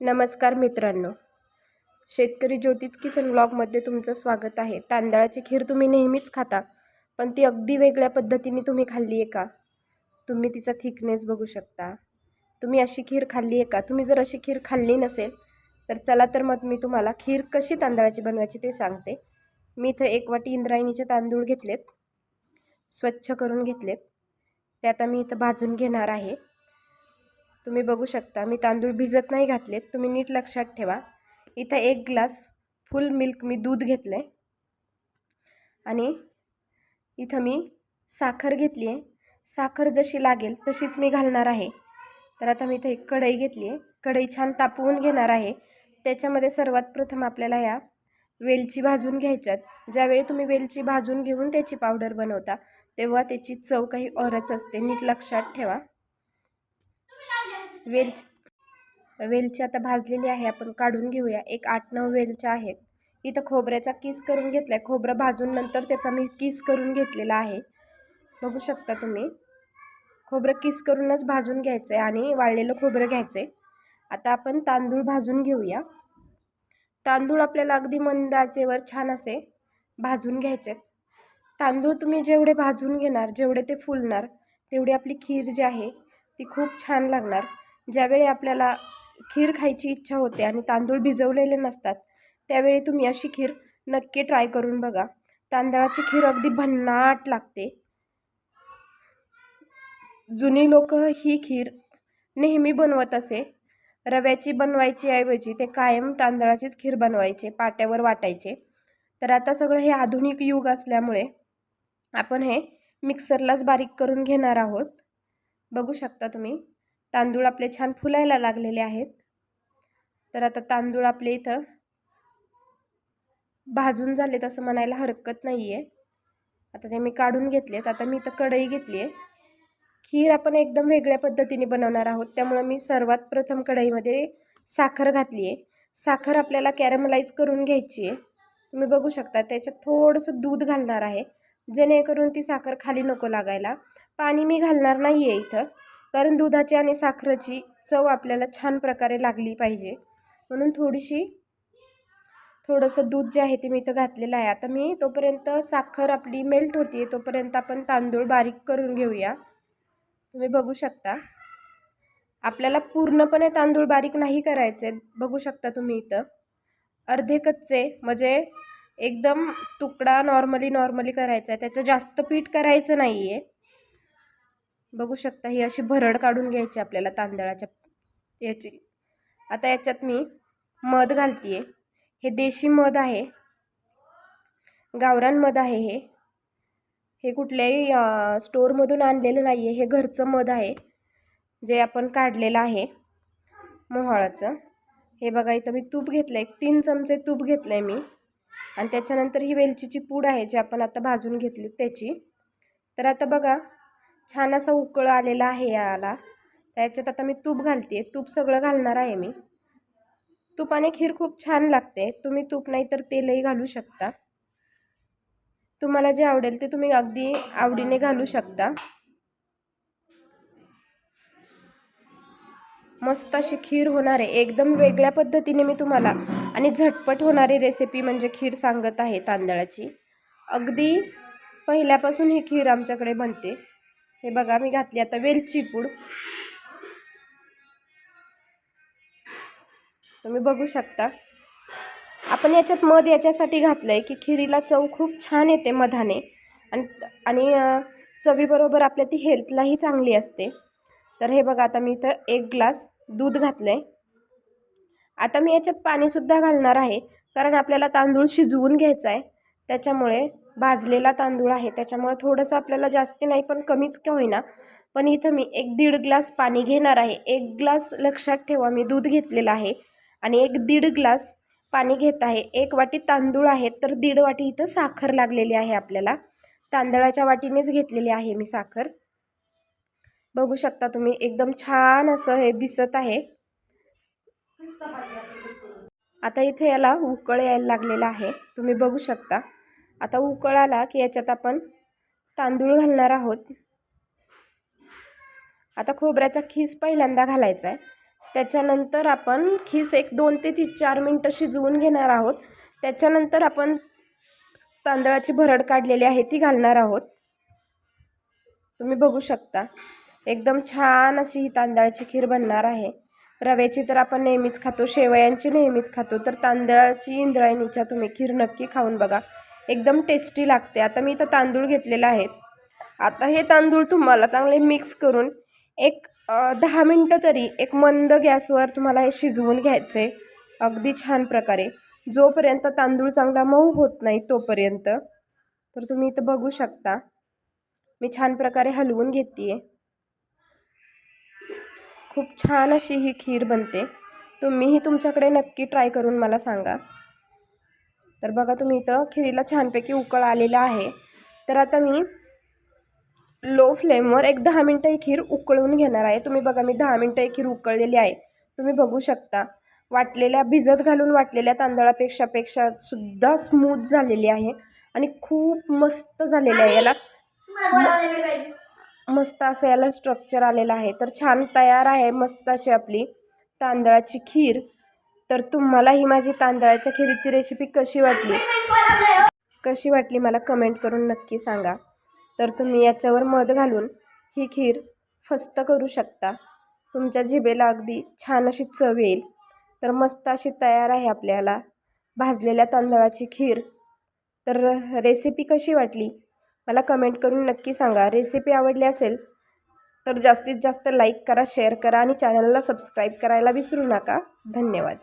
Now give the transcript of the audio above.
नमस्कार मित्रांनो. शेतकरी ज्योतिष किचन ब्लॉगमध्ये तुमचं स्वागत आहे. तांदळाची खीर तुम्ही नेहमीच खाता पण ती अगदी वेगळ्या पद्धतीने तुम्ही खाल्ली आहे का? तुम्ही तिचा थिकनेस बघू शकता. तुम्ही अशी खीर खाल्ली आहे का? तुम्ही जर अशी खीर खाल्ली नसेल तर चला तर मग मी तुम्हाला खीर कशी तांदळाची बनवायची ते सांगते. मी इथं एक वाटी इंद्रायणीचे तांदूळ घेतलेत स्वच्छ करून घेतलेत. ते आता मी इथं भाजून घेणार आहे. तुम्ही बघू शकता मी तांदूळ भिजत नाही घातलेत. तुम्ही नीट लक्षात ठेवा. इथं एक ग्लास फुल मिल्क मी दूध घेतलं आहे आणि इथं मी साखर घेतली आहे साखर जशी लागेल तशीच मी घालणार आहे. तर आता मी इथं एक कढई घेतली आहे कढई छान तापवून घेणार आहे. त्याच्यामध्ये सर्वात प्रथम आपल्याला या वेलची भाजून घ्यायच्यात. ज्यावेळी तुम्ही वेलची भाजून घेऊन त्याची पावडर बनवता तेव्हा त्याची चव काही औरच असते. नीट लक्षात ठेवा. वेलच वेलची आता भाजलेली आहे. आपण काढून घेऊया. एक आठ नऊ वेलच्या आहेत. इथं खोबऱ्याचा किस करून घेतला आहे खोबरं भाजून नंतर त्याचा मी किस करून घेतलेला आहे. बघू शकता तुम्ही. खोबरं किस करूनच भाजून घ्यायचं आहे आणि वाळलेलं खोबरं घ्यायचं आहे आता आपण तांदूळ भाजून घेऊया. तांदूळ आपल्याला अगदी मंद आचेवर छान असे भाजून घ्यायचे तांदूळ तुम्ही जेवढे भाजून घेणार जेवढे ते फुलणार तेवढी आपली खीर जी आहे ती खूप छान लागणार. ज्यावेळी आपल्याला खीर खायची इच्छा होते आणि तांदूळ भिजवलेले नसतात त्यावेळी तुम्ही अशी खीर नक्की ट्राय करून बघा. तांदळाची खीर अगदी भन्नाट लागते. जुनी लोक ही खीर नेहमी बनवत असे. रव्याची बनवायची ऐवजी ते कायम तांदळाचीच खीर बनवायचे पाट्यावर वाटायचे. तर आता सगळं हे आधुनिक युग असल्यामुळे आपण हे मिक्सरलाच बारीक करून घेणार आहोत. बघू शकता तुम्ही. तांदूळ आपले छान फुलायला लागलेले आहेत. तर आता तांदूळ आपले इथं भाजून झालेत असं म्हणायला हरकत नाही आहे आता ते मी काढून घेतलेत. आता मी इथं कढई घेतली आहे खीर आपण एकदम वेगळ्या पद्धतीने बनवणार आहोत. त्यामुळं मी सर्वात प्रथम कढईमध्ये साखर घातली आहे साखर आपल्याला कॅरमलाईज करून घ्यायची आहे तुम्ही बघू शकता त्याच्यात थोडंसं दूध घालणार आहे. जेणेकरून ती साखर खाली नको लागायला. पाणी मी घालणार नाही आहे इथं. कारण दुधाची आणि साखरेची चव आपल्याला छान प्रकारे लागली पाहिजे. म्हणून थोडीशी थोडंसं दूध जे आहे ते मी इथं घातलेलं आहे. आता मी तोपर्यंत साखर आपली मेल्ट होती आहे तोपर्यंत आपण तांदूळ बारीक करून घेऊया. तुम्ही बघू शकता. आपल्याला पूर्णपणे तांदूळ बारीक नाही करायचे बघू शकता तुम्ही इथं. अर्धे कच्चे म्हणजे एकदम तुकडा नॉर्मली नॉर्मली करायचा आहे. त्याचं जास्त पीठ करायचं नाही आहे बघू शकता ही अशी भरड काढून घ्यायची आपल्याला तांदळाच्या याची. आता याच्यात मी मध घालते आहे हे देशी मध आहे. गावरान मध आहे हे. हे कुठल्याही स्टोअरमधून आणलेलं नाही आहे हे घरचं मध आहे. जे आपण काढलेलं आहे मोहाळाचं. हे बघा इथं मी तूप घेतलं आहे तीन चमचे तूप घेतलं आहे मी. आणि त्याच्यानंतर ही वेलचीची पूड आहे जी आपण आता भाजून घेतली त्याची. तर आता बघा छान असा उकळ आलेला आहे याला. त्याच्यात आता मी तूप घालते तूप सगळं घालणार आहे मी. तुपाने खीर खूप छान लागते. तुम्ही तूप नाही तर तेलही घालू शकता. तुम्हाला जे आवडेल ते तुम्ही अगदी आवडीने घालू शकता. मस्त अशी खीर होणार आहे. एकदम वेगळ्या पद्धतीने मी तुम्हाला आणि झटपट होणारी रेसिपी म्हणजे खीर सांगत आहे तांदळाची. अगदी पहिल्यापासून ही खीर आमच्याकडे बनते. हे बघा मी घातली आता वेलची पूड. तुम्ही बघू शकता. आपण याच्यात मध याच्यासाठी घातलं आहे की खिरीला चव खूप छान येते मधाने. आणि चवीबरोबर आपल्या ती हेल्थलाही चांगली असते. तर हे बघा आता मी इथं एक ग्लास दूध घातलं आहे आता मी याच्यात पाणीसुद्धा घालणार आहे कारण आपल्याला तांदूळ शिजवून घ्यायचा आहे त्याच्यामुळे भाजलेला तांदूळ आहे. त्याच्यामुळे थोडंसं आपल्याला जास्ती नाही पण कमीच का होईना. पण इथं मी एक दीड ग्लास पाणी घेणार आहे. एक ग्लास लक्षात ठेवा मी दूध घेतलेलं आहे. आणि एक दीड ग्लास पाणी घेत आहे. एक वाटी तांदूळ आहे तर दीड वाटी इथं साखर लागलेली आहे आपल्याला. तांदळाच्या वाटीनेच घेतलेली आहे मी साखर. बघू शकता तुम्ही एकदम छान असं हे दिसत आहे. आता इथे याला उकळ यायला लागलेला आहे. तुम्ही बघू शकता. आता उकळ आला की याच्यात आपण तांदूळ घालणार आहोत. आता खोबऱ्याचा खीस पहिल्यांदा घालायचा आहे त्याच्यानंतर आपण खीस एक दोन ते ती चार मिनटं शिजवून घेणार आहोत. त्याच्यानंतर आपण तांदळाची भरड काढलेली आहे ती घालणार आहोत. तुम्ही बघू शकता एकदम छान अशी ही तांदळाची खीर बनणार आहे. रव्याची तर आपण नेहमीच खातो शेवयांची नेहमीच खातो तर तांदळाची इंद्रायणीच्या तुम्ही खीर नक्की खाऊन बघा. एकदम टेस्टी लागते. आता मी इथं तांदूळ घेतलेले आहेत आता हे तांदूळ तुम्हाला चांगले मिक्स करून एक दहा मिनटं तरी एक मंद गॅसवर तुम्हाला हे शिजवून घ्यायचे अगदी छान प्रकारे. जोपर्यंत तांदूळ चांगला मऊ होत नाही तोपर्यंत. तर तुम्ही इथं बघू शकता. मी छान प्रकारे हलवून घेते खूप छान अशी ही खीर बनते. तुम्हीही तुमच्याकडे नक्की ट्राय करून मला सांगा. तर बघा तुम्ही इथं खिरीला छानपैकी उकळ आलेला आहे. तर आता मी लो फ्लेमवर एक दहा मिनटं ही खीर उकळून घेणार आहे. तुम्ही बघा मी दहा मिनटं ही खीर उकळलेली आहे. तुम्ही बघू शकता. वाटलेल्या भिजत घालून वाटलेल्या तांदळापेक्षा पेक्षा सुद्धा स्मूथ झालेली आहे आणि खूप मस्त झालेली आहे. याला मस्त असं याला स्ट्रक्चर आलेलं आहे. तर छान तयार आहे मस्त अशी आपली तांदळाची खीर. तर तुम्हाला ही माझी तांदळाच्या खिरीची रेसिपी कशी वाटली? कशी वाटली मला कमेंट करून नक्की सांगा. तर तुम्ही याच्यावर मध घालून ही खीर फस्त करू शकता. तुमच्या जिभेला अगदी छान अशी चव येईल. तर मस्त अशी तयार आहे आपल्याला भाजलेल्या तांदळाची खीर. तर रेसिपी कशी वाटली? मला कमेंट करून नक्की सांगा. रेसिपी आवडली असेल तर जास्तीत जास्त लाईक करा शेअर करा आणि चॅनलला सबस्क्राईब करायला विसरू नका. धन्यवाद.